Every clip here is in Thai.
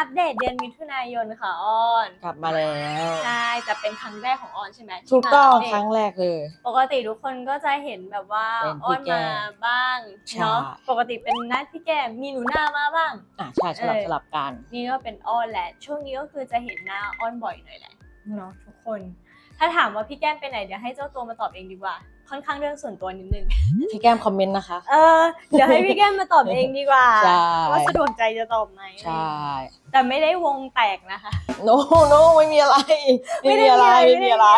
อัปเดตเดือนมิถุนายนค่ะออนกลับมาแล้วใช่แต่เป็นครั้งแรกของออนใช่ไหมที่ถูกต้องมาปเดครั้งแรกเลย ปกติทุกคนก็จะเห็นแบบว่าเป็นอพี่อนแก้มามบ้างใช่ เนาะปกติเป็นนัดพี่แก้มมีหนูนามาบ้าง อะใช่สลับเออ สลับกันนี่ก็เป็นอ้อนแหละ ช่วงนี้ก็คือจะเห็นหน้าอ้อนบ่อยหน่อยแหละเนาะทุกคน ถ้าถามว่าพี่แก้มไปไหนเดี๋ยวให้เจ้าตัวมาตอบเองดีกว่า ค่อนข้างเรื่องส่วนตัวนิดนึง พี่แก้มคอมเมนต์นะคะ เออเดี๋ยวให้พี่แก้มมาตอบเองดีกว่าใช่ ว่าสะดวกใจจะตอบไหมใช่ แต่ไม่ได้วงแตกนะคะโนโนไม่มีอะไร ไม่มีอะไร ไม่มีอะไร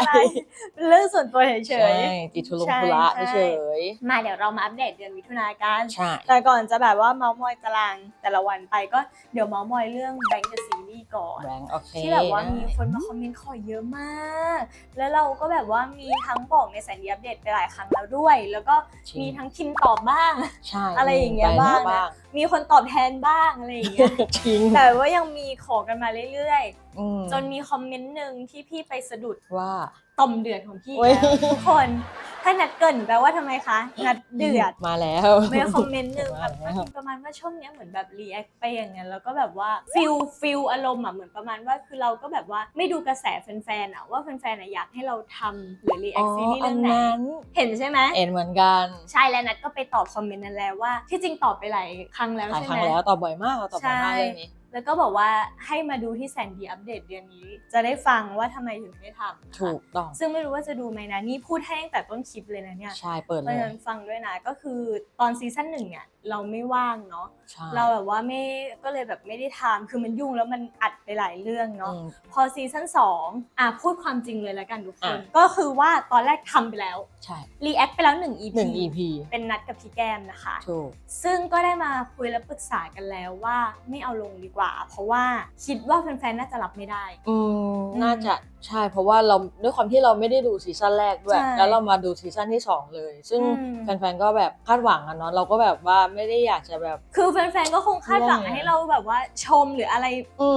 เป็นเรื่องส่วนตัวเฉใช่ยติดทุลงใช่ทุระใช่เฉยๆมาเดี๋ยวเรามาอัปเดตเดือนมิถุนากันๆใช่แต่ก่อนจะแบบว่าเมาส์มอยตารางแต่ละวันไปก็เดี๋ยวเมาส์มอยเรื่องแบงค์เดอะซีรีส์ก่อนแบงค์โอเคที่แบบว่าได้มีคนมาคอมเมนต์ขอเยอะมาก แล้วเราก็แบบว่ามีทั้งบอกในแสนดีอัปเดตไปหลายครั้งแล้วด้วย แล้วก็จริงมีทั้งคิมตอบบ้างใช่อะไรอย่างเงี้ยไปแล้วบ้างนะมีคนตอบแทนบ้างอะไรอย่างเงี้ยจริงแต่ว่ายังมีขอกันมาเรื่อยอืมๆ จนมีคอมเมนต์หนึ่งที่พี่ไปสะดุดว่า ต่อมเดือดของพี่โอ้ย แล้วทุกคนถ้านัดเกรินแปลว่าทำไมคะนัดเดือด มาแล้ว ไม่คอมเมนต์หนึ่งแบบมาแล้ว ประมาณว่าช่วงเนี้ยเหมือนแบบรีแอคไปอย่างเงี้ยแล้วก็แบบว่าฟิลฟิลอารมณ์อะเหมือนประมาณว่าคือเราก็แบบว่าไม่ดูกระแสแฟนๆอะว่าแฟนๆอะอยากให้เราทำหรือรีแออ๋คอซีรีส์อัเรื่อนงไหนนั้นเห็นใช่ไหมเอ็นเหมือนกันใช่แล้วนัดก็ไปตอบคอมเมนต์นั้นแล้วว่าที่จริงตอบไปหลายครั้งแล้วหลายใช่ครั้ไหงม แล้วตอบบ่อยมากเราตอบบ่อยมากใช่ เรื่องนี้ แล้วก็บอกว่าให้มาดูที่แสนดีอัปเดตเดือนนี้ จะได้ฟังว่าทำไมถึงไม่ทำนะคะถูกต้อง ซึ่งไม่รู้ว่าจะดูไหมนะ นี่พูดให้ตั้งแต่ต้นคลิปเลยนะเนี่ยใช่ เปิดเพเลราะยฉะนั้นฟังด้วยนะ ก็คือตอนซีซั่นหนึ่งเนี่ยเราไม่ว่างเนาะ ใช่เราแบบว่าไม่ก็เลยแบบไม่ได้ทำคือมันยุ่งแล้วมันอัดไปหลายเรื่องเนาะ อืม พอซีซั่นสองอะพูดความจริงเลยแล้วกันทุกคน อะ ก็คือว่าตอนแรกทำไปแล้ว ใช่รีแอคไปแล้วหนึ่ง EP หนึ่ง EP เป็นนัดกับพี่แก้มนะคะ ถูกซึ่งก็ได้มาคุยและปรึกษากันแล้วว่าไม่เอาลงดีกว่า เพราะว่าคิดว่าแฟนๆน่าจะรับไม่ได้ อืมอืมน่าจะ ใช่เพราะว่าเราด้วยความที่เราไม่ได้ดูซีซั่นแรกด้วย ใช่แล้วเรามาดูซีซั่นที่2เลย ซึ่งอืม แฟนๆก็แบบคาดหวังอะเนาะเราก็แบบว่าไม่ได้อยากจะแบบ คือแฟนๆก็คงคาดหวังเรื่องไงให้เราแบบว่าชมหรืออะไร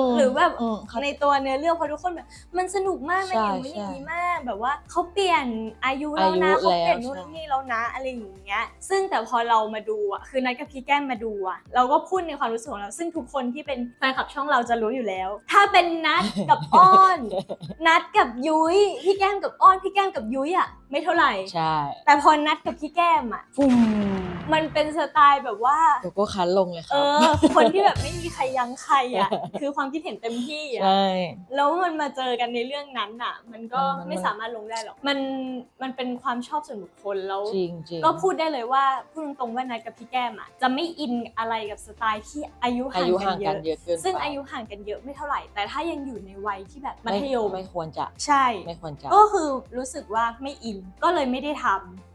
มหรือแบบ มเขา ในตัวเนื้อเรื่องเพราะทุกคนแบบมันสนุกมากมันใช่อย่างนี้อย่างใช่นี้มากแบบว่าเขาเปลี่ยนอายุแล้วนะอายุเขาเปลี่ยนแล้วนู่นใช่ นี่แล้วนะอะไรอย่างเงี้ย ซึ่งแต่พอเรามาดูอะคือนัดกับพี่แก้มมาดูอะเราก็พูดในความรู้สึกของเราซึ่งทุกคนที่เป็นแฟนคลับช่องเราจะรู้อยู่แล้ว ถ้าเป็นนัดกับอ้อนนัดกับยุ้ยพี่แก้มกับอ้อนพี่แก้มกับยุ้ยอะไม่เท่าไหร่ ใช่ แต่พอนัดกับพี่แก้มอะ ฟุ้ม มันเป็นสไตล์แบบว่าโกโก้คันลงเลยคเอรับอคนที่แบบไม่มีใครยั้งใครอะ คือความคิดเห็นเต็มที่อะ ใช่ แล้วมันมาเจอกันในเรื่องนั้นอะ มันก็มัน ไม่สามารถลงได้หรอก มันมันเป็นความชอบส่วนบุคคลแล้ว จริงจริงก็พูดได้เลยว่าพูดตรงๆว่านัดกับพี่แก้มอะจะไม่อินอะไรกับสไตล์ที่อายุอาห่างยุกัห่านงเยกันอะ เยอะเกินไปซึ่งอายุห่างกันเยอะไม่เท่าไหร่ แต่ถ้ายังอยู่ในวัยที่แบบมัไธยมไม่ควรจะ ใช่ ไม่ควรจะ ก็คือรู้สึกว่าไม่อินก็เลยไม่ได้ทำอืม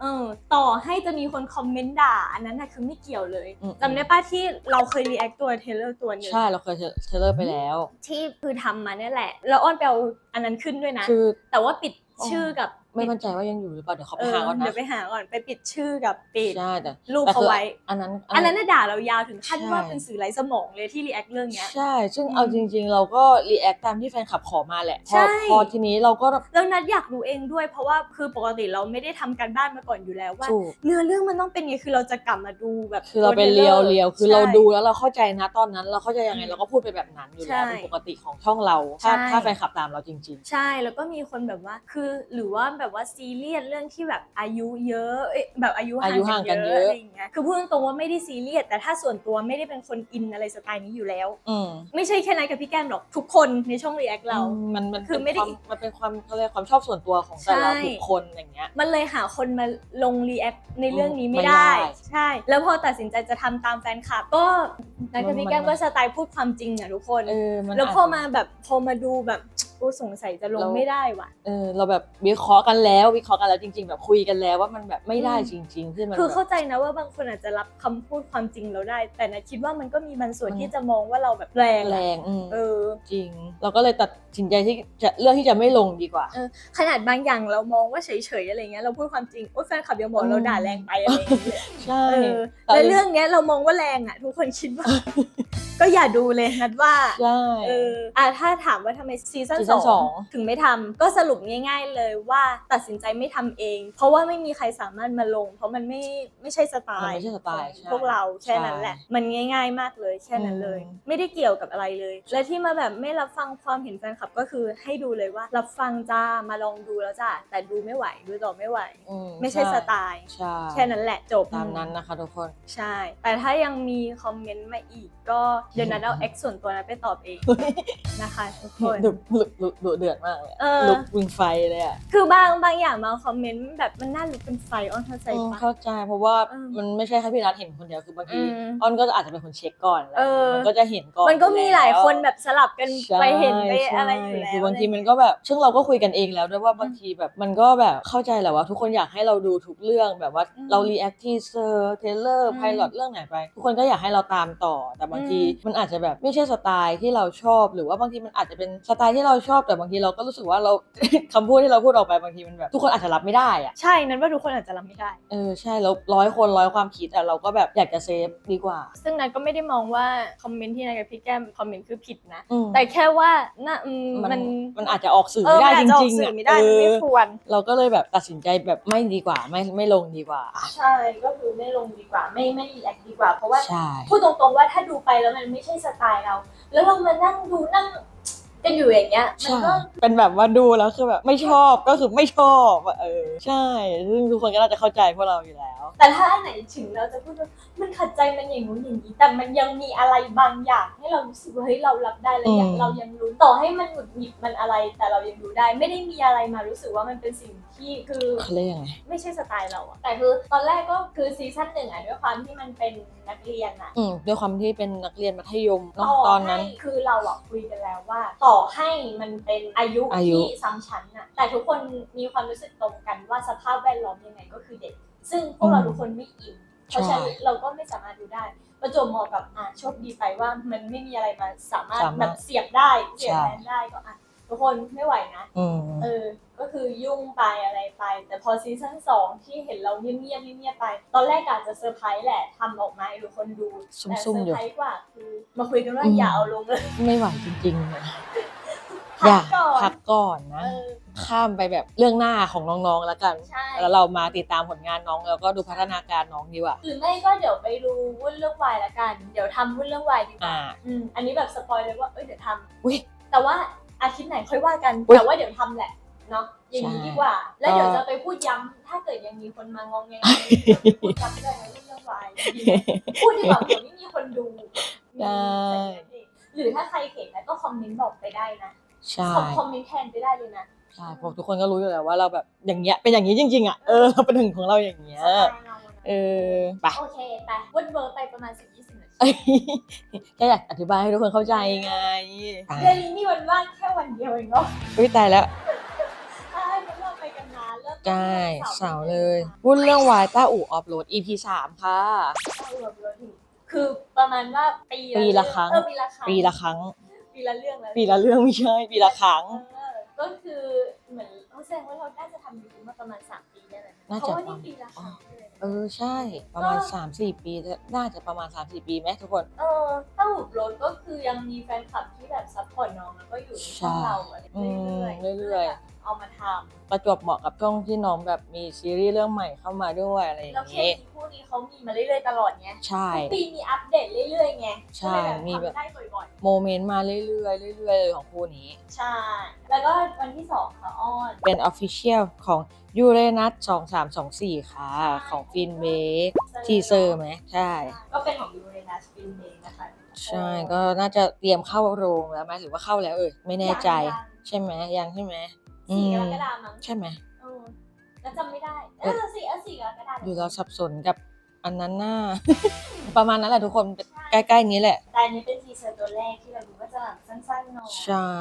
เออต่อให้จะมีคนคอมเมนต์ด่า อันนั้นน่ะคือไม่เกี่ยวเลยอืมจำได้ป้าที่เราเคยรีแอคตัวเทเลอร์ตัวหนึงใช่เราเคยเทรลเลอร์ไปแล้ว ที่คือทำมาเนี่ยแหละ แล้วอ้อนไปเอาอันนั้นขึ้นด้วยนะคือแต่ว่าปิดชื่อกับ ไม่มั่นใจว่ายังอยู่หรือเปล่าเดี๋ยวเขาเอไปอหาก่อนนะเดี๋ยวไปหาก่อนไปปิดชื่อกับปิดใช่แต่รูปแต่เขาคือไว้ อันนั้น อันนั้นน่ะด่าเรายาวถึงขั้นใช่ว่าเป็นสื่อไร้สมองเลยที่รีแอคเรื่องเนี้ยใช่ซึ่งอืมเอาจริง ๆ เราก็รีแอคตามที่แฟนคลับขอมาแหละพใช่อพอทีนี้เราก็แล้วนัดอยากรู้เองด้วย เพราะว่าคือปกติเราไม่ได้ทำการบ้านมาก่อนอยู่แล้วว่าถูกเนื้อเรื่องมันต้องเป็นไงคือเราจะกลับมาดูแบบคือเราเป็นตัวเรียวทลเรียวคือใช่เราดูแล้วเราเข้าใจนะตอนนั้น เราเข้าใจยังไงอืมเราก็พูดไปแบบนั้นอยู่แล้วใช่เป็นปกติของช่องเราถ้าใช่ถ้าแฟนคลับตามเราจริงใช่แล้วก็มีคนแบบว่าคือหรือว่าแบบว่าซีเรียสเรื่องที่แบบอายุเยอะเอ้ยแบบอายุอายุห่างกันเยอะอะไรอย่างเงี้ยคือพูดตรงๆว่าไม่ได้ซีเรียสแต่ถ้าส่วนตัวไม่ได้เป็นคนอินอะไรสไตล์นี้อยู่แล้วๆอืมไม่ใช่แค่นัดกับพี่แก้มหรอกทุกคนในช่องรีแอคเราอืมมันมันคือเป็นไม่ได้ความมันเป็นความเขาเรียกความชอบส่วนตัวของแต่ละใช่บุคคลอย่างเงี้ย มันเลยหาคนมาลงรีแอคในเรื่องนี้ไม่ไม่ได้ได้ ใช่ แล้วพอตัดสินใจจะทำตามแฟนคลับก็นัดกับพี่แก้มมันก็สไตล์พูดความจริงอะทุกคนเออมันแล้วพอจจะมาแบบพอมาดูแบบ โอ้สงสัยจะลงเรา ไม่ได้ว่ะ เออเราแบบวิเคราะห์กันแล้ววิเคราะห์กันแล้วจริง ๆ แบบคุยกันแล้วว่ามันแบบไม่ได้อืม จริง ๆ ที่มันคือแบบเข้าใจนะว่าบางคนอาจจะรับคำพูดความจริงเราได้ แต่นะคิดว่ามันก็มีบางส่วนมันที่จะมองว่าเราแบบแรงอะแรงอืมเออ จริง เราก็เลยตัดสินใจที่จะเลือกที่จะไม่ลงดีกว่า ขนาดบางอย่างเรามองว่าเฉยๆอะไรเงี้ยเราพูดความจริงโอ้ยแฟนคลับยังบอกเราด่าแรงไปอะไรอย่างเงี้ย ใช่เออแต่แล้วเรื่องเนี้ยเรามองว่าแรงอะ ทุกคนคิดว่า ก็อย่าดูเลยนัดว่า ใช่ เอออะถ้าถามว่าทำไมซีซั่นซีสซั่นสอองงถึงไม่ทำก็สรุปง่าย ๆ เลยว่าตัดสินใจไม่ทำเอง เพราะว่าไม่มีใครสามารถมาลง เพราะมันไม่ไม่ใช่สไตมันล์ไม่ใช่สไตล์ของใช่พวกเราแค่นั้นใช่แหละ มันง่าย ๆมากเลยแค่นั้นเลยอืมไม่ได้เกี่ยวกับอะไรเลย และที่มาแบบไม่รับฟังความเห็นแฟนคลับก็คือให้ดูเลยว่ารับฟังจ้ามาลองดูแล้วจ้าแต่ดูไม่ไหวดูต่อไม่ไหวอืไม่ใช่สไตล์ใช่แค่นั้นแหละจบตามนั้นนะคะทุกคนใช่ แต่ถ้ายังมีคอมเมนต์มาอีกก็เดี๋ยวนั้นเอา X ส่วนตัวนั้นไปตอบเองนะคะทุกคนดุดุดุดุเดือดมากเลยเออ ลุกวิงไฟเลยอะคือบางบางอย่างมาคอมเมนต์แบบมันน่าลุกเป็นไฟอ้อนเข้าใจอืมปะ เข้าใจเพราะว่าเออมันไม่ใช่แค่พี่รัฐเห็นคนเดียวคือบางทีอืมอ้อนก็อาจจะเป็นคนเช็คก่อนแหละเออ มันก็จะเห็นก่อนมันก็มีหลายคนแบบสลับกันใช่ไปเห็นไปใช่อะไรอยู่แล้วคือบางทีมันก็แบบซึ่งเราก็คุยกันเองแล้วด้วยว่าบางทีแบบมันก็แบบเข้าใจแหละว่าทุกคนอยากให้เราดูทุกเรื่องแบบว่าอืมเรารีแอคทีเซอร์เทเลอร์อืมไพลอตเรื่องไหนไป ทุกคนก็อยากให้เราตามต่อ แต่บางทีอืมมันอาจจะแบบไม่ใช่สไตล์ที่เราชอบ หรือว่าบางทีมันอาจจะเป็นสไตล์ที่เราชอบแต่บางทีเราก็รู้สึกว่าเรา คำพูดที่เราพูดออกไปบางทีมันแบบทุกคนอาจจะรับไม่ได้อะใช่นั้นว่าทุกคนอาจจะรับไม่ได้ เออใช่แล้วร้อยคนร้อยความคิดอะเราก็แบบอยากจะเซฟดีกว่าซึ่งนันก็ไม่ได้มองว่าคอมเมนต์ที่นายกับพี่แก้มคอมเมนต์คือผิดนะ อืมแต่แค่ว่าน่าอืมมันมันมันอาจจะออกสื่อเออไม่ได้มันอาจจจะออริกงๆสื่อะอไม่ได้มันไม่เออควร เราก็เลยแบบตัดสินใจแบบไม่ดีกว่าไม่ไม่ลงดีกว่าใช่ก็คือไม่ลงดีกว่า ไม่ไม่รีแอคดีกว่าเพราะว่า ใช่ พูดตรงๆว่าถ้าดูไปแล้วมันไม่ใช่สไตล์เรา แล้วเรามานั่งดูนั่ง กันอยู่อย่างเงี้ยมันใช่ก็ เป็นแบบว่าดูแล้วคือแบบไม่ชอบก็คือไม่ชอบอะเออ ใช่ ซึ่งทุกคนก็น่าจะเข้าใจพวกเราอยู่แล้ว แต่ถ้าอันไหนถึงเราจะพูดว่ามันขัดใจมันอย่างนู้นอย่างนี้แต่มันยังมีอะไรบางอย่าง ให้เรารู้สึกว่าเฮ้ยเรารับได้แล้วอยากอืมเรายังรู้ต่อให้มันหงุดหงิดมันอะไร แต่เรายังรู้ได้ ไม่ได้มีอะไรมารู้สึกว่ามันเป็นสิ่งที่คือเขาเรียกยังไงไม่ใช่สไตล์เราอะแต่คือตอนแรกก็คือซีซั่นหนึ่งอะด้วยความที่มันเป็นนักเรียนอะอืมด้วยความที่เป็นนักเรียนมัธยมเนาะต่อตอนนั้นให้คือเราอะคุยกันแล้วว่า ต่อให้มันเป็นอายุอายุที่ซ้ำชั้นอะแต่ทุกคนมีความรู้สึกตรงกันว่าสภาพแวดล้อมยังไงก็คือเด็ก ซึ่งพวกเราทุกคนไม่อินเพราะฉะนั้นเราก็ไม่สามารถดูได้ ประจวบเหมาะกับอะโชคดีไปว่ามันไม่มีอะไรมาสามารถสามารถแบบเสียบได้เสียบใช่แทนได้ก็อะทุกคนไม่ไหวนะ อืม เออ ก็คือยุ่งไปอะไรไป แต่พอซีซั่นสองที่เห็นเราเงียบๆเงียบๆไป ตอนแรกอาจจะเซอร์ไพรส์แหละทำออกมาให้ทุกคนดูแต่เซซุ่อมๆอยู่ ร์ไพรส์กว่าคือมาคุยกันว่าอืมอย่าเอาลงเลยไม่ไหวจริงๆนะพัอยากก่อนพักก่อนนะ เออ ข้ามไปแบบเรื่องหน้าของน้องๆแล้วกัน ใช่ แล้วเรามาติดตามผลงานน้องแล้วก็ดูพัฒนาการน้องดีกว่า หรือไม่ก็เดี๋ยวไปดูวุ่นเรื่องวายละกัน เดี๋ยวทำวุ่นเรื่องวายดีกว่าอ่า อืมอันนี้แบบสปอยเลยว่าเอ้ยเดี๋ยวทำอุ้ยแต่ว่าอาทิตย์ไหนค่อยว่ากันอุ๊ยแต่ว่าเดี๋ยวทำแหละเนาะอย่างนี้ใช่ ดีกว่า แล้วเดี๋ยวก็จะไปพูดย้ำถ้าเกิดยังมีคนมางองแงพูดย้ำเลยนะเรื่องวายดีไหมพูดดีกว่าเผื่อไม่มีคนดูได้ หรือถ้าใครเห็นนะก็คอมเมนต์บอกไปได้นะ ใช่ คอมเมนต์แทนไปได้เลยนะ ใช่เพราะทุกคนก็รู้อยู่แล้วว่าเราแบบอย่างเงี้ยเป็นอย่างนี้จริง ๆอะเออเราเป็นหนึ่งของเราอย่างเงี้ยสไตล์เราอะเออไปโอเคไปวนเวิร์กไปประมาณสิบยี่สิบนาทีแค่อยากอธิบายให้ทุกคนเข้าใจไงเดือนนี้มีวันว่างแค่วันเดียวเองเนาะอุ้ยตายแล้วใช่เพราะเราไปกันนานเริ่มต้นใช่วันเสาร์เลยวุ่นเรื่องวายต้าอู่ออฟโรด EP สามค่ะเสาร์แบบเราถึงคือประมาณว่าปีปีละครั้งเออปีละครั้งปีละครั้งปีละเรื่องแล้วปีละเรื่องไม่ใช่ปีละครั้งเออ ก็คือเหมือนเขาแสดงว่าเราน่าจะทำยูทูบมาประมาณสามปีได้เลยน่าเพจะ ราะว่านี่ปีละครั้งเลยเออใช่ ประมาณ 3-4 ปี น่าจะประมาณ 3-4 ปีไหมทุกคน เออเต้าหู้รถก็คือยังมีแฟนคลับที่แบบซัพพอร์ตน้องแล้วก็อยู่ในช่องเราอะไรอืมเรื่อยๆเรื่อยๆเอามาทประจวบเหมาะกับช่วงที่น้องแบบมีซีรีส์เรื่องใหม่เข้ามาด้วยอะไรอำย่าแล้วงเคนี้ สคู่นี้เขามีมาเรื่อยๆตลอดไงใช่ ทุกปีมีอัปเดตเรื่อยๆไงใช่ก็เลยมีแบบ ทำได้บ่อยโมเมนต์มาเรื่อยๆเรื่อยๆเลยของคู่นี้ ๆ ใช่ แล้วก็วันที่สองค่ะอ้อน เป็น Official ของยูเรนัส2324 ค่ะ ของฟินเบกทีเซอร์ไหม ใช่ ก็เป็นของยูเรนัสฟินเดย์นะคะใช่ก็น่าจะเตรียมเข้าโรงแล้วไหมหรือว่าเข้าแล้วเอ่ยไม่แน่ใจยังใช่ไหมยังใช่ไหมๆสี่กรอืมกฎาคมมั้งใช่ไหมเออ แล้วจำไม่ได้เอเอออสี่เออสี่กรกฎาคมดูเราสับสนกับอันนั้นน่าประมาณนั้นแหละทุกคนใกล้ๆนี้แหละ แต่อันนี้เป็นทีเซอร์ตัวแรกที่เราดูว่าจะแบบสั้นๆหน่อยใช่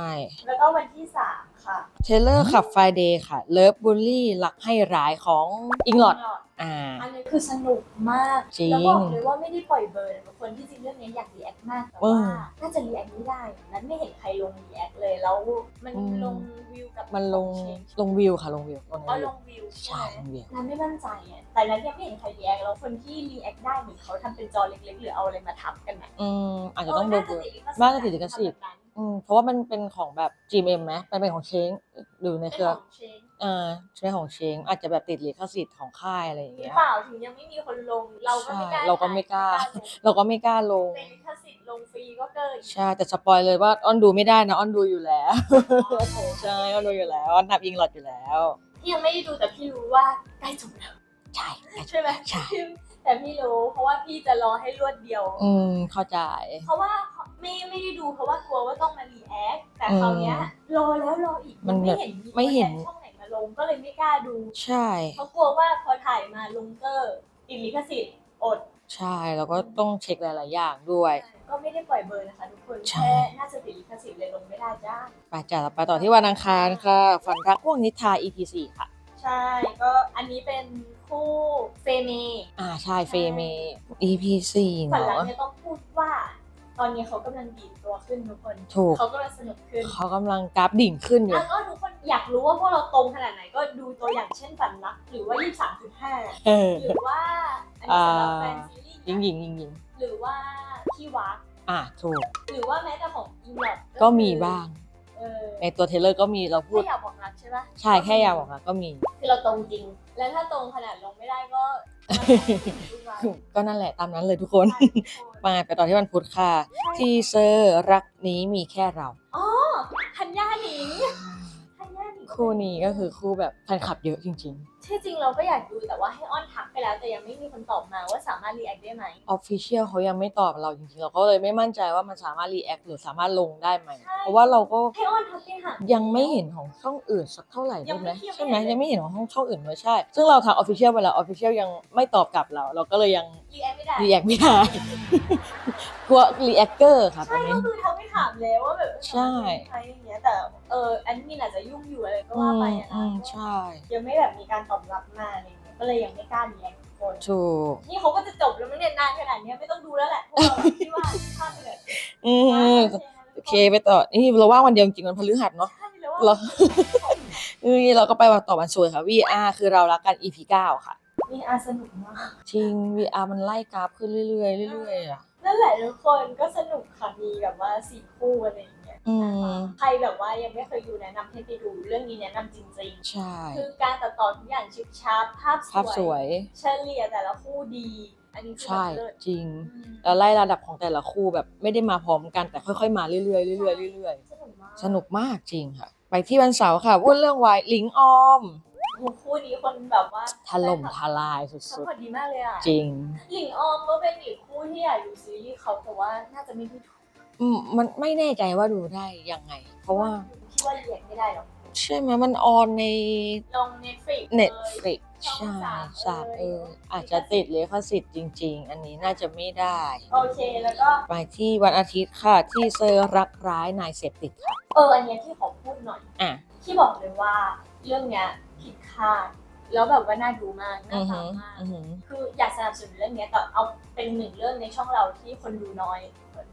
แล้วก็วันที่สามค่ะ เทเลอร์ขับไฟเดย์ค่ะ เลิฟบูลลี่รักให้ร้ายของอิงลอด อ่า อันนี้คือสนุกมากจริงแล้วบอกเลยว่าไม่ได้ปล่อยเบอร์นะคนที่จริงเรื่องนี้อยากรีแอคมากแต่อืว่ามน่าจะรีแอคไม่ได้นั้นไม่เห็นใครลงรีแอคเลยแล้วมันอืม ลงวิวกับมันลงเชนลงวิวค่ะลงวิวลงอ๋อวิลวงวิวใช่ใช่ลไหมงวิว นั้นไม่มั่นใจอะแต่นั้นยังไม่เห็นใครรีแอคแล้วคนที่รีแอคได้เหมือนเขาทำเป็นจอเล็กๆหรือเอาอะไรมาทับกันไหมอืมอาจจะต้องดูเน่าดูจะติดลิขสิทธิ์น่าจะติดลิขสิทธิ์ ทำแบบนั้นอืมเพราะว่ามันเป็นของแบบ GMM ไหมมันเป็นของเชงหรือในเป็นเครือของเชน เเออใช่ของเชงอาจจะแบบติดลิขสิทธิ์ของค่ายอะไรอย่างหรือเงี้ยเปล่าถึงยังไม่มีคนลง เราก็ไม่กล้าใช่เราก็ไม่กล้าถ่ยเราก็ไม่กล้าลง เป็นลิขสิทธิ์ลงฟรีก็เกินใช่แต่สปอยเลยว่าอ้อนดูไม่ได้นะอ้อนดูอยู่แล้ว ใช่อ้อนดูอยู่แล้วอ้อนทับอิงหลอดอยู่แล้ว พี่ยังไม่ได้ดูแต่พี่รู้ว่าใกล้จบแล้วใช่ ใช่ไหมใช่ แต่พี่รู้เพราะว่าพี่จะรอให้รวดเดียว อืมเข้าใจ เพราะว่าไม่ไม่ได้ดูเพราะว่ากลัวว่าต้องมารีแอคแต่อืมคราวเนี้ยรอแล้วรออีกมันไม่แบบเห็นไม่เห็น ช่องไหนมา ลงก็เลยไม่กล้าดูใช่เพราะกลัวว่าพอถ่ายมาลงเกอร์ติดลิขสิทธิ์อด ใช่แล้วก็ต้องเช็คหลาย ๆ อย่างด้วย ก็ไม่ได้ปล่อยเบอร์นะคะทุกคนใช่ แค่น่าจะติดลิขสิทธิ์เลยลงไม่ได้จ้า ไปจ้ะเราไปต่อที่วันอังคารค่ะ ฝันรักห่วงนิทา EP 4ค่ะ ใช่ ก็อันนี้เป็นคู่เฟเมอ่าใช่เฟเม EP 4ฝันหลังเนาะเนี่ยต้องพูดว่า ตอนนี้เขากำลังดีดตัวขึ้นทุกคนถูก เขากำลังสนุกขึ้นเขากำลังกราฟดิ่งขึ้นอยู่อะก็ทุกคนอยากรู้ว่าพวกเราตรงขนาดไหนก็ดูตัวอย่างเช่นฝันรัก หรือว่า 23.5 เออ หรือว่าอันนี้สำหรับแฟนซีรีส์ยิงนะยิงยิงยิงหรือว่าพี่วักอะถูก หรือว่าแม้แต่ของอิงลอดก็มีบ้าง เออในตัวเทรลเลอร์ก็มีเราพูแค่ดอยากบอกรักใช่ปะใช่แค่อยากบอกนะก็มี คือเราตรงจริง แล้วถ้าตรงขนาดลงไม่ได้ก็ ก็นั่นแหละตามนั้นเลยทุกคน มาไปต่อที่วันพุธค่ะทีเซอร์รักนี้มีแค่เราอ๋อธัญญาหนิงธัญญาหนิงคู่นี้ก็คือคู่แบบแฟนคลับเยอะจริง ที่จริงเราก็อยากดูแต่ว่าให้อ้อนทักไปแล้ว แต่ยังไม่มีคนตอบมาว่าสามารถรีแอคได้ไหมๆ Official เขายังไม่ตอบเราจริงๆ เราก็เลยไม่มั่นใจว่ามันสามารถรีแอคหรือสามารถลงได้ไหม ใช่ เพราะว่าเราก็ให้อ้อนทักไปหา ยังไม่เห็นของช่องอื่นสักเท่าไหร่ยัใช่งไหมไม่ใช่ไหมยังยังไม่ไม่เห็เห็นนของช่องอื่นเลยใช่ ซึ่งเราทาง Official ไปแล้ว Official ยังไม่ตอบกลับเรา เราก็เลยยังรีแอคไม่ได้รีแอคไม่ได้ กลัวรีแอคเกอร์ค่ะตอใช่นนี้ ก็คือทำไม่ถามแล้วว่าแบบใช่ใครอย่างเงี้ยแต่เออแอดมินอาจจะยุ่งอยู่อะไรก็อืว่ามไปอะอืนะมใช่ ยังไม่แบบมีการตอบรับมาอะไรเงี้ยก็เลยยังไม่กล้ารีแอคทุกคนถูกนี่เขาก็จะจบแล้วมั้งเนี่ยนานขนาดเนี้ยไม่ต้องดูแล้วแหละพวกเราที่ว่าข้ามไปเลยอืมโอเคไปต่อนี่เราว่างวันเดียวจริงๆวันพฤหัสเนาะใช่แล้วว่าเราเอ้ยเราก็ไปวันต่อวันสวยค่ะ VR คือเรารักกัน EP 9ค่ะนี่อาสนุกมากจริง VR มันไล่กราฟขึ้นเรื่อยๆเรื่อยๆอะนั่นแหละทุกคนก็สนุกค่ะมีแบบว่าสี่คู่อะไรอย่างเงี้ย อืมใครแบบว่ายังไม่เคยดูแนะนำให้ไปดูเรื่องนี้แนะนำจริงใช่ ๆ คือการตัดต่อทุกอย่างชิบชาร์ปภาพภาพสวยเฉลี่ยแต่ละคู่ดี อันนี้คือใช่แบบเลิศจริง อืมแล้วไล่ระดับของแต่ละคู่แบบไม่ได้มาพร้อมกันแต่ค่อยๆมาเรื่อยๆเรื่อยๆเรื่อยสนุกมากๆ สนุกมากจริงค่ะ ไปที่วันเสาร์ค่ะวุ่นเรื่องวายลิงออมโอ้โหคู่นี้คนแบบว่าถล่มทลายสุซัพดพอร์ตดีมากเลยอะๆจริง หลิงออมก็เป็นอีกคู่ที่อยากดูซีรีส์เขาแต่ว่าน่าจะไม่ได้ถูก อืมมันไม่แน่ใจว่าดูได้ยังไง เพราะว่าที่ว่าเรียนไม่ได้หรอกใช่ไหมมันออนในลองเน็ตฟลิกเน็ตฟลิกช่องใช่สามสามเอ่เอยออาจจะติดลิขสิทธิ์จริง ๆ อันนี้น่าจะไม่ได้ โอเคแล้วก็ ไปที่วันอาทิตย์ค่ะ ที่เซอร์รักร้ายนายเสพติดค่ะ เอออันเนี้ยที่ขอพูดหน่อย อะ ที่บอกเลยว่าเรื่องเนี้ยผิดคาด แล้วแบบว่าน่าดูมากน่าอือฟัหืงอมากอือหือคืออยากสนับสนุนเรื่องเนี้ยแต่เอาเป็นหนึ่งเรื่องในช่องเราที่คนดูน้อย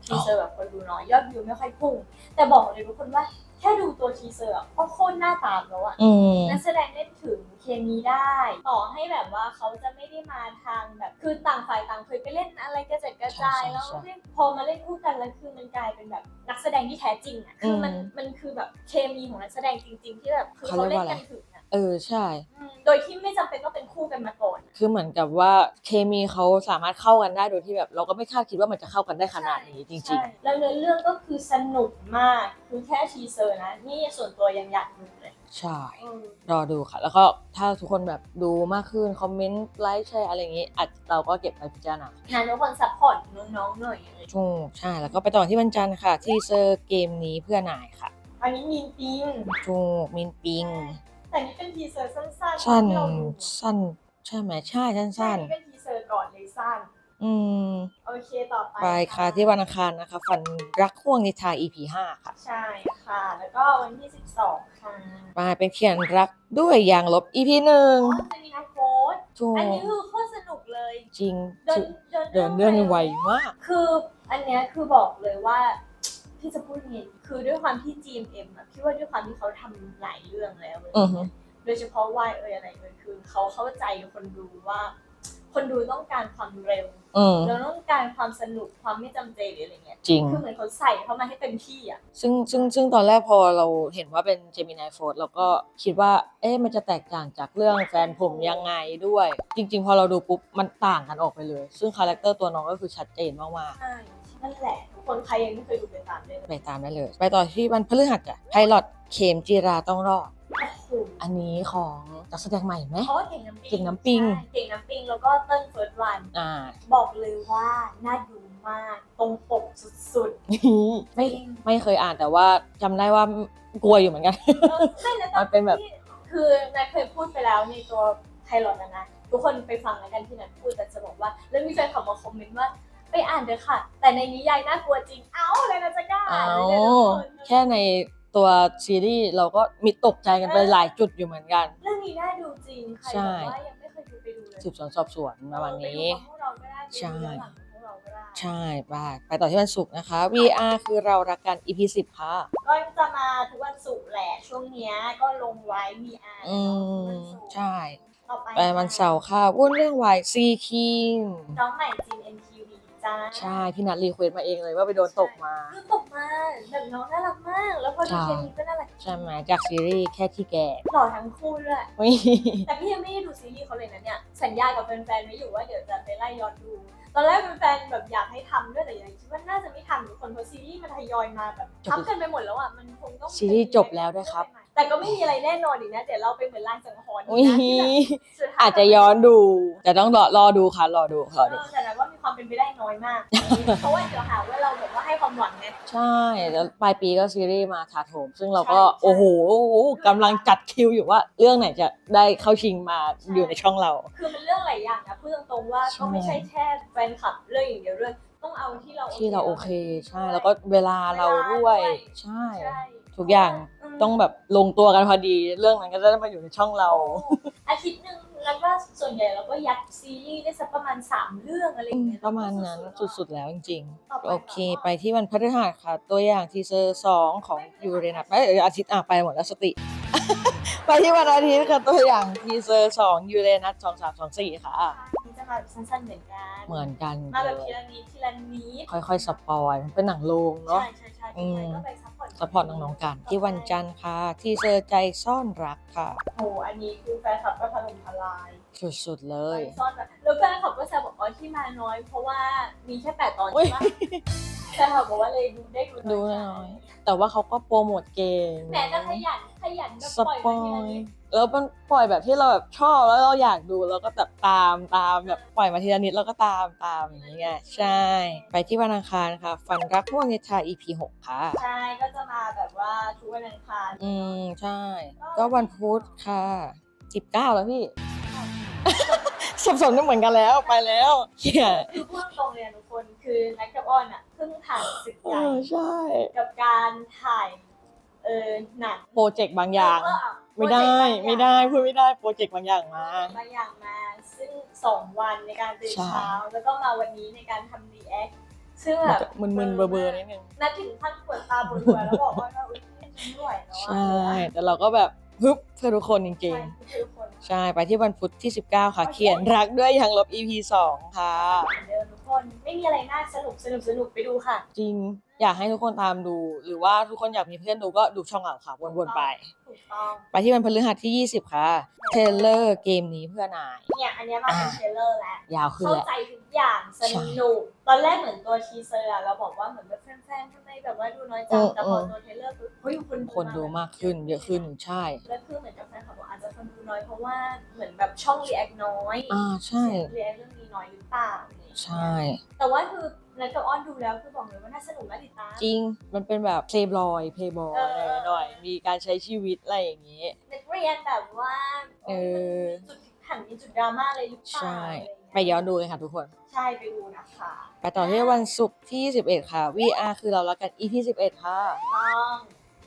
ทีเซอร์แบบคนดูน้อยยอดวิวไม่ค่อยพุ่ง แต่บอกเลยทุกคนว่าแค่ดูตัวทีเซอร์อะก็โคตรน่าตามแล้วอะอืมนักแสดงเล่นถึงเคมีได้ ต่อให้แบบว่าเขาจะไม่ได้มาทางแบบคือต่างฝ่ายต่างเคยไปเล่นอะไรกระจัดกระจายใช่ใช่แล้วใช่เล่นพอมาเล่นคู่กันแล้วคือมันกลายเป็นแบบนักแสดงที่แท้จริงอะคือมันอืมมันคือแบบเคมีของนักแสดงจริง ๆ ที่แบบคือเขาเขาเรีเล่ยกนว่าอะไรกันถึงอะ เออใช่อืมโดยที่ไม่จำเป็นต้องเป็นคู่กันมาก่อน คือเหมือนกับว่าเคมีเขาสามารถเข้ากันได้โดยที่แบบ เราก็ไม่คาดคิดว่ามันจะเข้ากันได้ขนาดนี้จริง ใช่แล้วเนื้อเรื่องก็คือสนุกมาก คือแค่ทีเซอร์นะ นี่ส่วนตัวยังอยากดูเลยๆ ใช่เออรอดูค่ะ แล้วก็ถ้าทุกคนแบบดูมากขึ้น คอมเมนต์ไลค์แชร์อะไรอย่างงี้อาจเราก็เก็บไปพิจารณางานทุกคนซัพพอร์ตน้องๆหน่อยเลยถูกใช่แล้วก็ไปต่อที่วันจันทร์ค่ะ ที่เซอร์เกมนี้เพื่อนายค่ะอันนี้มีนปิงถูกมินปิง แต่นี่เป็นทีเซอร์สั้นๆสั้นที่เราดูสั้นใช่ไหมใช่สั้นใช่สั้นนี่เป็นทีเซอร์ก่อนเลยสั้นๆอืมโอเคต่อไปไปค่ะที่วันอังคารนะคะ ฝันรักห่วงนิทา EP 5ค่ะใช่ค่ะ แล้วก็วันที่12ค่ะมาเป็นเขียนรักด้วยยางลบ EP หนึ่งอ๋อจะมีนักโพสต์ถูอันกนี้คือโคตรสนุกเลยจริงเดินเดินเรื่องไวมาก คืออันเนี้ยคือบอกเลยว่า พี่จะพูดยังไงคือด้วยความที่ GMM อะพี่ว่าด้วยความที่เขาทำหลายเรื่องแล้วเลยอือฮึ โดยเฉพาะวายเอ่ยอะไรเอ่ยคือเขาเข้าใจคนดูว่าคคนดูต้องการความเร็วอืมเราต้องการความสนุกความไม่จำเจหรืออะไรเงี้ยจริง คือเหมือนเขาใส่เข้ามาให้เต็มที่อะ ซึ่งซึ่งซึ่งตอนแรกพอเราเห็นว่าเป็น Gemini Fold เราก็คิดว่า เอ๊ะมันจะแตกต่างจากเรื่องแฟนผมยังไงด้วย จริง ๆ พอเราดูปุ๊บ มันต่างกันออกไปเลย ซึ่งคาแรคเตอร์ตัวน้องก็คือชัดเจนมาก ใช่นั่นแหละ คนใครยังไม่เคยดูไปตามเลยๆไปตามได้เลย ไปต่อที่วันพฤหัสอะไพลอตเข็มจีราต้องรอด โอ้โหอันนี้ของนักแสดงใหม่ไหม เพราะว่าเก่งน้ำปิงเก่งน้ำปิง ใช่เก่งน้ำปิงแล้วก็เติ้ลเฟิร์สวันอ่า บอกเลยว่าน่าดูมากตรงปกสุดไม่ไม่เคยอ่านแต่ว่าจำได้ว่ากลัวอยู่เหมือนกันๆเออไม่นะมันเป็นแบบ ที่คือนายเคยพูดไปแล้วในตัวไพลอตนะนะทุกคนไปฟังแล้วกันที่นัทพูดแต่จะบอกว่า แล้วมีแฟนคลับมาคอมเมนต์ว่า ไปอ่านเถอะค่ะ แต่ในนิยายน่ากลัวจริง เอ้าเลยนะจะกล้าอ่าเอานเลยนะทุกคนแค่ในตัวซีรีส์เราก็มีตกใจกันไปหลายจุดอยู่เหมือนกัน เรื่องนี้น่าดูจริงใครใช่บอกว่ายังไม่เคยดูไปดูเลยสืบสวนสอบสวนประมาณนี้เออไปดูของพวกเราก็ได้ไปดูใช่ย้อนหลังของพวกเราก็ได้ใช่ไปไปต่อที่วันศุกร์นะคะ VR คือเรารักกัน EP 10ค่ะ ก็จะมาทุกวันศุกร์แหละ ช่วงเนี้ยก็ลงไว้ VR อืเนาะทุกวัมนศุกร์ใช่ ต่อไปไปวันเสาร์ค่ะวุ่นเรื่องวายซีคิงน้องใหม่จีน MTV จ้าใช่พี่นัทรีเควสต์มาเองเลยว่าไปโดนตกมาคือตกมาแบบน้องน่ารักมาก แล้วพอดูใช่เคมีก็น่ารักใช่ไหมจากซีรีส์แค่ที่แกหล่อทั้งคู่ด้วยไม่แต่พี่ยังไม่ได้ดูซีรีส์เขาเลยนะเนี่ยสัญญากับแฟนๆไว้อยู่ว่าเดี๋ยวจะไปไล่ย้อนดูตอนแรกแฟนๆแบบอยากให้ทำด้วยแต่ยังคิดว่าน่าจะไม่ทำทุกคนเพราะซีรีส์มันทยอยมาแบบทับกันไปหมดแล้วอะมันคงต้องซีรีส์จบแล้วด้วยครับ แต่ก็ไม่มีอะไรแน่นอนอีกนะเดี๋ยวเราไปเหมือนลางสังหรณ์อีกอุ้ยนะที่แบบสุดท้ายอาจจะย้อนดู แต่ต้องรอรอดูค่ะรอดูรอเอดูอแต่นะว่ามีความ เป็นไปได้น้อยมาก เพราะว่าเดี๋ยวหาว่าเราแบบว่าให้ความหวังไง ใช่แล้วปลายปีก็ซีรีส์มาถาโถมซึ่งเราก็ใช่ใช่ โอ้โหกำลังจัดคิวอยู่ว่าเรื่องไหนจะได้เข้าชิงมาอยู่ในช่องเรา คือมันเรื่องหลายอย่างนะพูดตรงๆว่าใช่ก็ไม่ใช่แค่แฟนคลับเรื่องอย่างเดียวด้วยต้องเอาที่เราที่เราโอเคใช่แล้วก็เวลาเราด้วย ใช่ ใช่ ทุกอย่างมต้องแบบลงตัวกันพอดี เรื่องนั้นก็จะได้มาอยู่ในช่องเรา อาทิตย์หนึ่งนับว่าส่วนใหญ่เราก็ยัดซีรีส์ได้สักประมาณสามเรื่องอะไรอย่างเงี้ยประมาณนั้นสุดๆแล้วจริงต่อไปๆโอเค ไปที่วันพฤหัสค่ะ ตัวอย่างทีเซอร์สองของยูเรนัสไปเอออาทิตย์อะไปหมดแล้วสติ ไปที่วันอาทิตย์ค่ะตัวอย่างทีเซอร์สองยูเรนัสสองสามสองสี่ค่ะนี่จะมาแบบสั้นๆเหมือนกันเหมือนกันมาแบบเลทียละนิดทีละนิดค่อยๆสปอยมันเป็นหนังโรงเนาะใช่ใช่ใช่อืมก็ไปซัพพอร์ต สปอร์ตน้องๆกัน ที่วันจันทร์ค่ะ ทีเซอร์ใจซ่อนรักค่ะ โอ้โหอันนี้คือแฟนคลับก็ถล่มทลายสุดๆเลย ซ่อนแบบแล้วแฟนคลับก็แซวบอกว่าที่มาน้อย เพราะว่ามีแค่แปดตอนอุ๊ยใช่ปะแฟนคลับบอกว่าเลยดูได้ดูดูน้น้ออยยแต่ว่าเขาก็โปรโมทเก่งแหมจะขยันขยันแบบสปล่อยปมาอทีละยนิด แล้วมันปล่อยแบบที่เราแบบชอบแล้วเราอยากดูแล้วก็แบบตามตามแบบปล่อยมาทีละนิดแล้วก็ตามตามอย่างเงี้ยใช่ ไปที่วันอังคารค่ะฟันรักม่วงนิทรา EP 6ค่ะ ใช่ก็จะมาแบบว่าทุกวันอังคารอืมใช่ ก็วันพุธค่ะ19แล้วพี่ สับสนไม่เหมือนกันแล้วไปแล้วเหี้ยคือพูดตรงเลยอะทุกคนคือนักกับอ้อนอะเพิ่งผ่านศึกเอใหญ่อใช่ กับการถ่ายเออหนังโปรเจกต์บางอย่าง แล้วก็ ไม่ได้โปรเจกต์บางอย่างไม่ได้พูดไม่ได้โปรเจกต์บางอย่างมาบางอย่างมาซึ่งสองวันในการตื่นใช่เช้า แล้วก็มาวันนี้ในการทำรีแอคซึ่งแบบมึนๆเบอร์ๆนิดนึงนัดถึงขั้นปวดตาปวดหัวแล้วบอกว่าอุ๊ยไม่ไหวแล้วใช่อะแต่เราก็แบบฮึบเพื่อทุกคนจริใช่งคือทุกคนๆใช่ ไปที่วันพุธที่ 19 ค่ะ เขียนรักด้วยยังลบ EP 2 ค่ะเหมือนเดิมทุกคน ไม่มีอะไรน่าสนุกสนุกสนุกไปดูค่ะ จริง อยากให้ทุกคนตามดู หรือว่าทุกคนอยากมีเพื่อนดูก็ดูช่องเราค่ะวนๆไป ถูกต้อง ไปที่วันพฤหัสที่ 20 ค่ะ เทเลอร์เกมนี้เพื่อนาย เนี่ยอันเนี้ยมาเป็นอ่าเทรลเลอร์แล้ว ยาวขึ้นเข้าแล้วใจทุกอย่างสนุก ตอนแรกเหมือนตัวทีเซอร์อะเราบอกว่าเหมือนแบบแฟนๆทำไมแบบว่าดูน้อยจังเออแต่พอเออตัวเทรลเลอร์ปุ๊บเฮ้ยคนคนดูมากขึ้น เยอะขึ้นใช่ แล้วคือเหมือนกับแฟนคลับบอกอาจจะคนดูน้อยเพราะว่าเหมือนแบบช่องรีแอคน้อยอ่าใช่ รีแอคเรื่องนี้น้อยหรือเปล่าอะไรอย่างเงี้ยใช่ แต่ว่าคือ นัดกับอ้อนดูแล้วคือบอกเลยว่าน่าสนุกน่าติดตาม จริง มันเป็นแบบเพลย์บอยเพย์บอยเออ หน่อยๆมีการใช้ชีวิตอะไรอย่างนี้ นักเรียนแบบว่าเออ จุดพลิกผันมีจุดดราม่าเลยหรือเปล่าใช่อะไรอย่างเงี้ยไปย้อนดูเลยค่ะทุกคน ใช่ไปดูนะคะไปต่อที่วันศุกร์ที่21ค่ะ VR คือเรารักกัน EP 11 ค่ะ ต้อง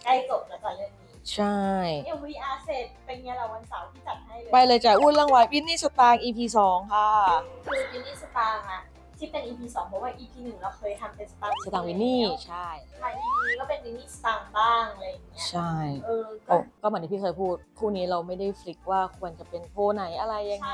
ใกล้จบแล้วจ้ะเรื่องนี้ใช่เนี่ย VR เสร็จเป็นไงล่ะวันเสาร์ที่จัดให้เลยไปเลยจ้ะอุ้นเรื่องวายวินนี่สตางค์ EP 2 ค่ะ คือจินนี่สตางค์อะจ ที่เป็น EP สองเพราะว่า EP หนึ่งเราเคยทำเป็นสตางค์สตางค์วินนี่แล้วใช่มา EP นี้ก็เป็นวินนี่สตางค์บ้างอะไรอย่างเงี้ย ใช่เออก็ก็ก็เหมือนที่พี่เคยพูด คู่นี้เราไม่ได้ฟลิกว่าควรจะเป็นโพลไหนอะไรยังไง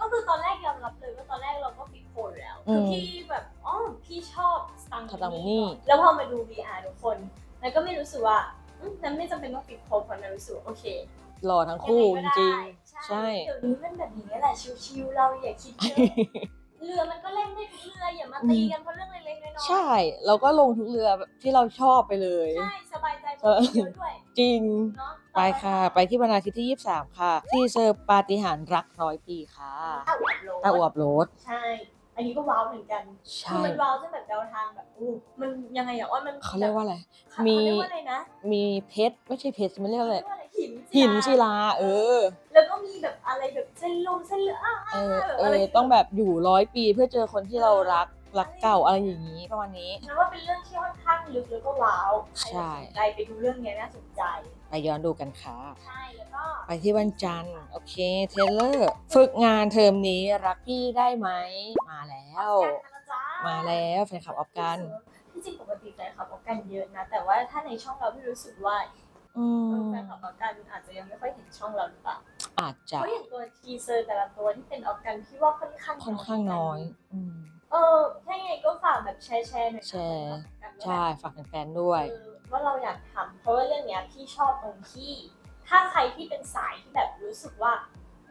ก็คือตอนแรกยอมรับเลยว่าตอนแรกเราก็ฟิกโพลอยู่แล้วอืมคือพี่แบบอ๋อพี่ชอบสตางค์สตางค์วินนี่ ก่อนแล้วพอมาดู VR ทุกคน แล้วก็ไม่รู้สึกว่าอืมนั้นไม่จำเป็นต้องฟิกโพลเพราะนั้นรู้สึกว่าโอเคหล่อทั้งคู่จยังไงก็ริง ได้ๆใช่ เดี๋ยวนี้มันแบบนี้แหละชิวๆเราอย่าคิดเยอะ เรือมันก็เล่นได้ทุกเรืออย่ามาตีกันเพราะเรื่องเล็กๆน้อยๆใช่เราก็ลงทุกเรือแบบที่เราชอบไปเลย ใช่สบายใจเออเยอะด้วยจริง เนาะไปค่ะ ไปที่วันอาทิตย์ที่ 23 ค่ะ ที่เซอร์ปาฏิหาริย์รักร้อยปีค่ะตาอวบโลตาอวบโรสใช่ อันนี้ก็ว้าวเหมือนกันใช่คือมันว้าวจนแบบเดาทางแบบอู้มันยังไงอะว่ามันเขาเรียกว่าอะไรเขามีเรียกว่าอะไรนะมีเพชรไม่ใช่เพชรไม่เรียกเขาอะไรเรียกว่าอะไรหินหินศิลา เออ แล้วก็มีแบบอะไรแบบเส้นลมเส้นเลือดอ้าวเออแบบเออะไรอต้องแบบอยู่ร้อยปีเพื่อเจอคนที่เรารักรักเก่าอะไรอย่างนี้ประมาณนี้มันว่าเป็นเรื่องที่ค่อนข้างลึกแล้วก็ว้าวใครใช่สนใจไปดูเรื่องเนี้ยน่าสนใจไป ย้อนดูกันค่ะใช่แล้วก็ไปที่วันจันทร์โอเคเทเลอร์ฝึกงานเทอมนี้รักพี่ได้ไหมมาแล้ว มาแล้วแฟนคลับออฟกันที่จริงปกติแฟนคลับออฟกันเยอะนะ แต่ว่าถ้าในช่องเราพี่รู้สึกว่าอืมแฟนคลับออฟกันอาจจะยังไม่ค่อยเห็นช่องเราหรือเปล่าอาจจะเพราะอย่างตัวทีเซอร์แต่ละตัวที่เป็นออฟกันพี่ว่าค่อนข้างค่อนข้างน้อยอืมเออถ้าไงก็ฝากแบบแชร์แชร์หน่อยนะแชร์กันว่าใช่ฝากแฟนๆด้วยเออ ว่าเราอยากทำเพราะว่าเรื่องเนี้ยพี่ชอบตรงที่ ถ้าใครที่เป็นสายที่แบบรู้สึกว่า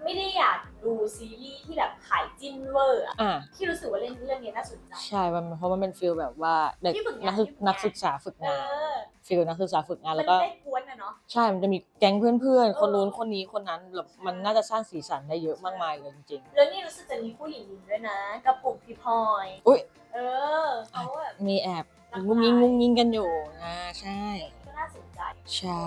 ไม่ได้อยากดูซีรีส์ที่แบบขายจิ้นเวอร์อะอะที่รู้สึกว่าเรื่องเรื่องนี้น่าสนใจ ใช่มันเพราะมันเป็นฟิลแบบว่าเด็กที่ฝึกงานนักศึกที่ฝึกงาน นักศึกษาฝึกเองานอฟิลนักศึกษาฝึกงานมัแล้วนก็ ได้กวนอะเนาะ ใช่ มันจะมีแก๊งเพื่อนๆ คนนู้นเออคนนี้คนนั้นแบบมันน่าจะสร้างสีสันได้เยอะมากมายเลยจริง แล้วนี่รู้สึกจะมีผู้หญิงด้วยนะ กับปุ่มพี่พลอยอุ๊ย เออเขาแบบๆ มีแอบ งุ้งยิงงุ้งยิงกันอยู่อ่าใช่ก็น่าสนใจใช่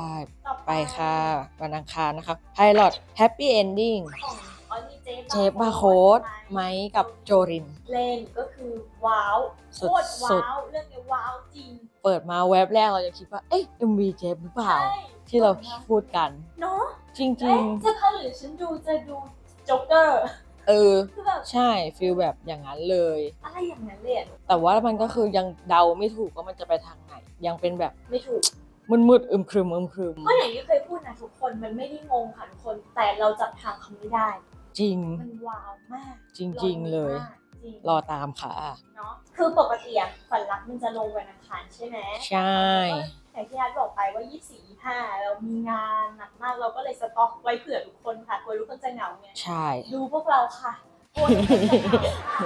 ต่อไปค่ะวันอังคารนะครับไพลอตแฮปปี้เอนดิ้งของออนี่เจฟเจฟบาโค้ดไมค์กับโจริน เล่นก็คือว้าวสุโคดตรสุดว้าวเรื่องนี้ว้าวจริงเปิดมาแว็บแรกเราจะคิดว่า เอ๊ะ MV เจฟหรือเปล่า ใช่ที่เราพูดกัน เนาะจริง เอ๊ะจะเข้าหรือฉันดูจะดูโจ๊กเกอร์ๆ เออ คือแบบใช่ฟิลแบบอย่างนั้นเลย อะไรอย่างนั้นเลยอะแต่ว่ามันก็คือยังเดาไม่ถูกว่ามันจะไปทางไหน ยังเป็นแบบไม่ถูก มืดๆอึมครึมอึมครึมก็อย่างที่เคยพูดนะทุกคนมันไม่ได้งงค่ะทุกคน แต่เราจับทางเขาไม่ได้ จริง มันว้าวมากจริง ๆ เลย มากจริงรอตามค่ะ เนาะคือปกติอะฝันรักมันจะลงวันอังคารใช่ไหม ใช่ อย่างที่อาร์ตบอกไปว่า 24 25 เรามีงานหนักมากเราก็เลยสต็อกไว้เผื่อทุกคนค่ะกลัวทุกคนจะเหงาไงใช่ ดูพวกเราค่ะกลัวทุกคนจะเหงาค่ะ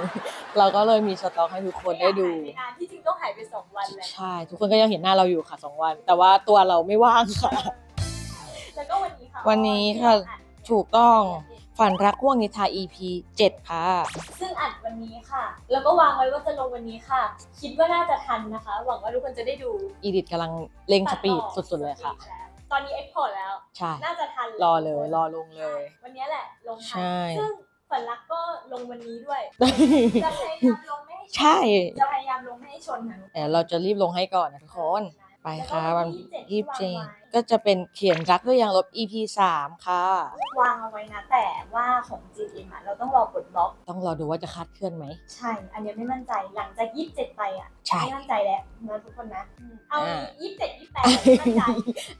เราก็เลยมีสต็อกให้ทุกคนได้ดู ม่อยากหายไปนานที่จริงต้องหายไปสองวันแหละ ใช่ ทุกคนก็ยังเห็นหน้าเราอยู่ค่ะสองวัน แต่ว่าตัวเราไม่ว่างค่ะ แล้วก็วันนี้ค่ะวันนี้ค่ะ ถูกต้อง ฝันรักห่วงนิทรา EP 7 ค่ะ ซึ่งอัดวันนี้ค่ะ แล้วก็วางไว้ว่าจะลงวันนี้ค่ะ คิดว่าน่าจะทันนะคะ หวังว่าทุกคนจะได้ดูอีดิทกำลังเร่งสปีดสุดๆเลยค่ะ ตอนนี้เอ็กพอร์ตแล้ว ใช่ น่าจะทันรอเลย รอลงเลย วันนี้แหละลงทัใช่ ซึ่งฝันรักก็ลงวันนี้ด้วยจะพยายามลงไม่ให้ชนใช่ จะพยายามลงไม่ให้ชนค่ะเดี๋ยวเราจะรีบลงให้ก่อนนะทุกคน ไปค่ะวันแล้วก็ยี่27เจที่วางไว้ ก็จะเป็นเขียนรักด้วยยางลบ EP 3 ค่ะ วางเอาไว้นะ แต่ว่าของ GM อะเราต้องรอกดบล็อก ต้องรอดูว่าจะคาดเคลื่อนไหม ใช่ อันนี้ไม่มั่นใจหลังจากยี่สิบเจ็ดไปอะใช่ ไม่มั่นใจแล้วนะทุกคนนะอืมเอาอ่า ยี่สิบเจ็ดยี่สิบแปดไม่มั่นใจ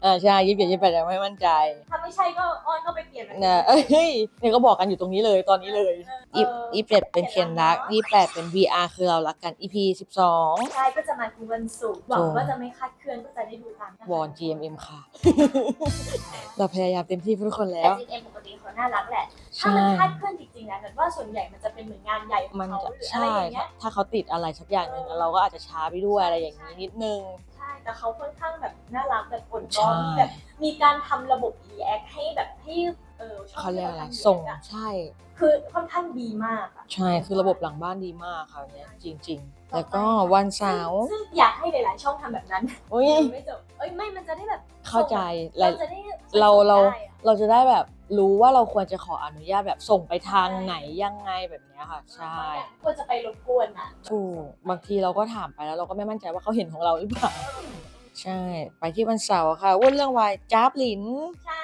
เออใช่ยี่สิบเจ็ดยี่สิบแปดยังไม่มั่นใจถ้าไม่ใช่ก็อ้อนก็ไปเปลี่ยนนะเอ้ยเนี่ยก็บอกกันอยู่ตรงนี้เลยตอนนี้เลยเออีออีเจ็ดเป็นเขียนรักยี่แปดเป็น VR คือเรารักกัน EP สิบสอง ใช่ก็จะมาคือวันศุกร์หวังว่าจะไม่คาดเคลื่อนก็จะได้ดูตามนะคะ วอน GMM ค่ะเราพยายามเต็มที่เพื่อทุกคนแล้แต่ว GM ปกติเขาน่ารักแหละ ถ้าใช่มันคาดเคลื่อนจริงๆนะแต่ว่าส่วนใหญ่มันจะเป็นเหมือนงานใหญ่ของมันเขาจะหรืออะไรใช่อย่างเงี้ยถ้าเขาติดอะไรสักอย่างหนึ่งเราก็อาจจะช้าไปด้วยอะไรอย่างนี้นิดนึง ใช่แต่เขาค่อนข้างแบบน่ารักแบบอ่อนใช่น้อมแบบมีการทำระบบ react ให้แบบให้ เออช่องเขาเรียกอะไรที่าทำส่ง react อะใช่ คือค่อนข้างดีมากอะใช่คือระบบหลังบ้านดีมากค่ะเนี้ยจริง ๆ แล้วก็วันเสาร์ซึ่งอยากให้หลาย ๆ ช่องทำแบบนั้นอุ้ยไม่จบเอ้ยไม่มันจะได้แบบเข้าใจเราเราจะได้เราเรา ได้อะเราจะได้แบบรู้ว่าเราควรจะขออนุญาตแบบส่งไปทางไหนยังไงแบบเนี้ยค่ะ ใช่ควรจะไปรบกวนอะถูกบางทีเราก็ถามไปแล้วเราก็ไม่มั่นใจว่าเขาเห็นของเราหรือเปล่า ใช่ ไปที่วันเสาร์ค่ะวุ่นเรื่องวายจ้าบหลิน ใช่จ้า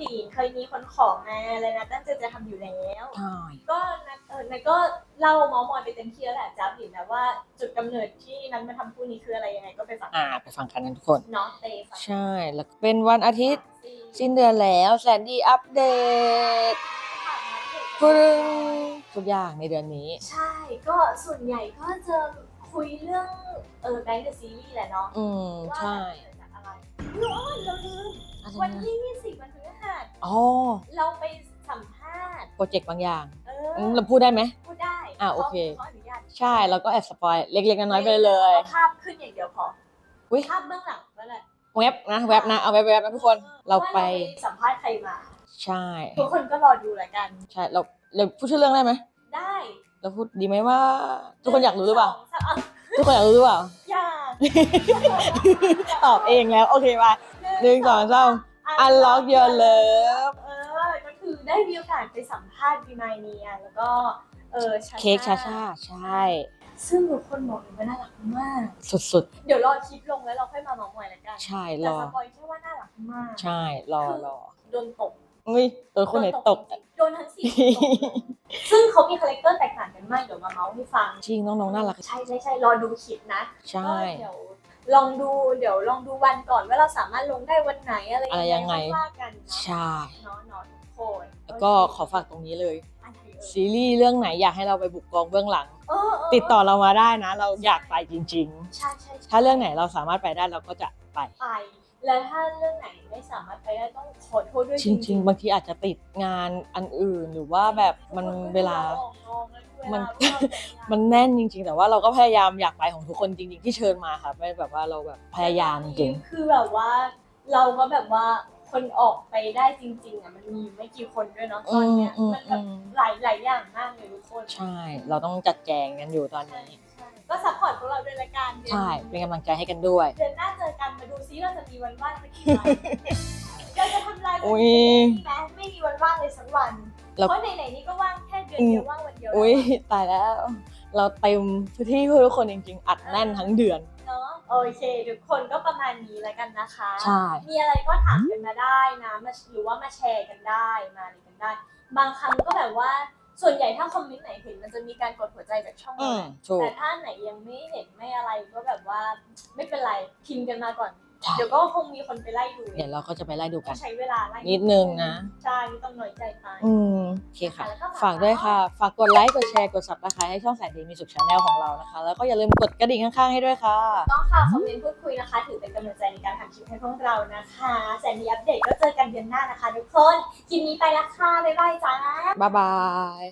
หลีนเคยมีคนของมาอะไรนะตั้งใจจะทำอยู่แล้ว ใช่ก็นะเออนะก็เล่าเมาส์มอยไปเต็มที่แล้วแหละจ้าบเห็นนะว่าจุดกำเนิดที่นั้นมาทำคู่นี้คืออะไรยังไงก็ไปฟังอ่าไปฟังกันนะทุกคน เนาะเตฟังใช่ แล้วก็เป็นวันอาทิตย์ สิ้นเดือนแล้วแสนดีอัปเดตปึ้งทุกอย่างในเดือนนี้ ใช่ก็ส่วนใหญ่ก็จะคุยเรื่องเออแบงค์เดอะซีรีส์แหละเนาะอืม ว่าใช่ เกิดจากอะไรอุ๊ยอ้อนเราลืมอะไร วันนะที่ 20วันพฤหัสอ๋อเราไปสัมภาษณ์โปรเจกต์บางอย่างเออือมเราพูดได้ไหมพูดได้อะโอเคขาอนุญาตใช่แล้วก็แอบสปอยเล็กๆน้อยๆไปเลยอาภาพขึ้นอย่างเดียวพออุ๊ยภาพเบื้องหลังก็ได้เว็บนะเว็บนะเอาเว็บเว็บนะทุกคนเราไปว่าสัมภาษณ์ใครมา ใช่ทุกคนก็รอดูแล้วกัน ใช่เราเราพูดชื่อเรื่องได้ไหมได้ เราพูดดีไหมว่า ทุกคนอยากรู้หรือเปล่าสงสมอะทุกคนอยากรู้หรือเปล่าอยากตอบเองแล้วโอเคไป หนึ่งสองสาม unlock your love เออ ก็คือได้มีโอกาสไปสัมภาษณ์บีมายเนียแล้วก็เออชาเค้กชาชาใช่ ซึ่งทุกคนบอกเลยว่าน่ารักมาก สุดเดี๋ยวรอคลิปลงแล้วเราค่อยมาเมองมอยแล้วกันๆ ใช่แต่รอสปอยแค่ว่าน่ารักมาก ใช่รอรอโดนตกอุ้ยตัวคนไหนตก จริงๆโดนทั้งสี่คนตกซึ่งเขามีคาแรคเตอร์แตกต่างกันมากเดี๋ยวมาเมาส์ให้ฟัง จริงน้องๆน่ารัก ใช่ใช่ใช่รอดูคลิปนะใช่ ก็เดี๋ยว ลองดูเดี๋ยวลองดูวันก่อนว่าเราสามารถลงได้วันไหนอะไรอะไรยังไงค่อว่ากันเนาะใช่ เนาะเนาะทุกคนแล้วก็ขอฝากตรงนี้เลย อะไรเอ่ยซีรีส์เรื่องไหนอยากให้เราไปบุกกองเบื้องหลัง เออเติดต่อเรามาได้นะ เราอยากไปจริง ใช่ใช่ๆถ้าเรื่องไหนเราสามารถไปได้เราก็จะไป ไป แล้วถ้าเรื่องไหนไม่สามารถไปได้ต้องขอโทษด้วยจริง ๆ บางทีอาจจะติดงานอันอื่นหรือว่าแบบมันเวลา มันมันแน่นจริง ๆ แต่ว่าเราก็พยายามอยากไปของทุกคนจริง ๆ ที่เชิญมาค่ะไม่แบบว่าเราแบบพยายามจริงคือแบบว่า เราก็แบบว่าคนออกไปได้จริง ๆอะมันมีไม่กี่คนด้วยเนาะๆตอนเนี้ยอืมมันแบอืบมหลายหลายอย่างมากเลยทุกคนใช่ เราต้องจัดแจงกันอยู่ตอนใช่นี้ใช่ก็ซัพพอร์ตพวกเราด้วยละกันดือนใช่นี้เป็นกำลังใจให้กันด้วยเดือนหน้าเจอกันมาดูซิเราจะมีวันว่างสักกี่วันเราจะทำลายอุ๊ยไหมไม่มีวันว่างเลยสักวันเราเพราะไหนๆนี่ก็ว่างแค่เดือนเดียวว่างวันเดียว อุ้ยแล้วตายแล้ว เราเต็มพื้นที่เพื่อทุกคนจริง ๆ อัดแน่นทั้งเดือน เนาะโอเค ทุกคนก็ประมาณนี้แล้วกันนะคะ ใช่ มีอะไรก็ถามกันมาได้นะมาหรือว่ามาแชร์กันได้มาอะไรกันได้ บางครั้งก็แบบว่าส่วนใหญ่ถ้าคอมเมนต์ไหนเห็นมันจะมีการกดหัวใจจากช่องอืเรามแหละถูก แต่ถ้าไหนยังไม่เห็นไม่อะไรก็แบบว่าไม่เป็นไรพิมพ์กันมาก่อน ใช่ เดี๋ยวก็คงมีคนไปไล่ดูเดี๋ยวเราก็จะไปไล่ดูก็กันใช้เวลาไล่นิดนึงนะ ใช่ไม่ต้องน้อยใจไป อืมโอเคค่ะ แล้วก็ฝากฝากด้วยค่ะ ฝากกดไลค์กดแชร์กด subscribe ให้ช่องแสนดีมีสุขชาแนลของเรานะคะ แล้วก็อย่าลืมกดกระดิ่งข้างๆให้ด้วยค่ะ ต้องค่ะคอมเมนต์พูดคุยนะคะ ถือเป็นกำลังใจในการทำคลิปให้พวกเรานะคะแสนดีอัปเดตก็เจอกันเดือนหน้านะคะทุกคนคลิปนี้ไปละค่ะบ๊ายบายจ้า บ๊ายบาย